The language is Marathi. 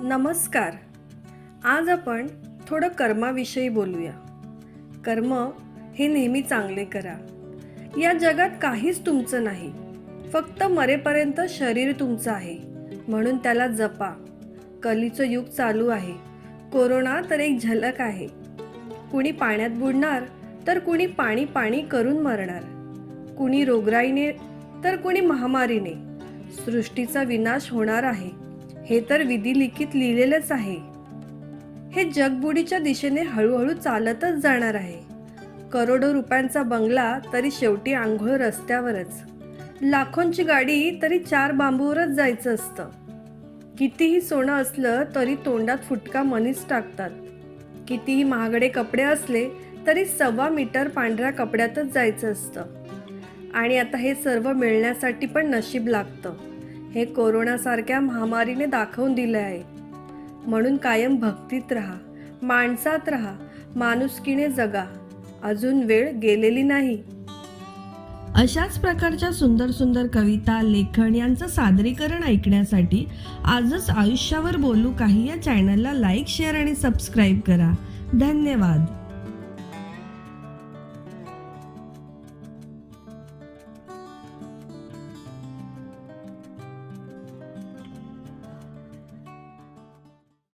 नमस्कार. आज आपण थोडं कर्माविषयी बोलूया. कर्म हे नेहमी चांगले करा. या जगात काहीच तुमचं नाही. फक्त मरेपर्यंत शरीर तुमचं आहे. म्हणून त्याला जपा. कलीचं युग चालू आहे. कोरोना तर एक झलक आहे. कुणी पाण्यात बुडणार तर कुणी पाणी पाणी करून मरणार. कुणी रोगराईने तर कुणी महामारीने. सृष्टीचा विनाश होणार आहे. हे तर विधिलिखित लिहिलेलंच आहे. हे जगबुडीच्या दिशेने हळूहळू चालतच जाणार आहे. करोडो रुपयांचा बंगला तरी शेवटी आंघोळ रस्त्यावरच. लाखोंची गाडी तरी चार बांबूवरच जायचं असतं. कितीही सोनं असलं तरी तोंडात फुटका मनीच टाकतात. कितीही महागडे कपडे असले तरी सव्वा मीटर पांढऱ्या कपड्यातच जायचं असतं. आणि आता हे सर्व मिळण्यासाठी पण नशीब लागतं. हे कोरोनासारख्या महामारीने दाखवून दिले आहे. म्हणून कायम भक्तीत राहा माणसात राहा माणुसकीने जगा. अजून वेळ गेलेली नाही. अशाच प्रकारच्या सुंदर सुंदर कविता लेखन यांचं सादरीकरण ऐकण्यासाठी आजच आयुष्यावर बोलू काही या चॅनलला लाईक शेअर आणि सबस्क्राईब करा. धन्यवाद.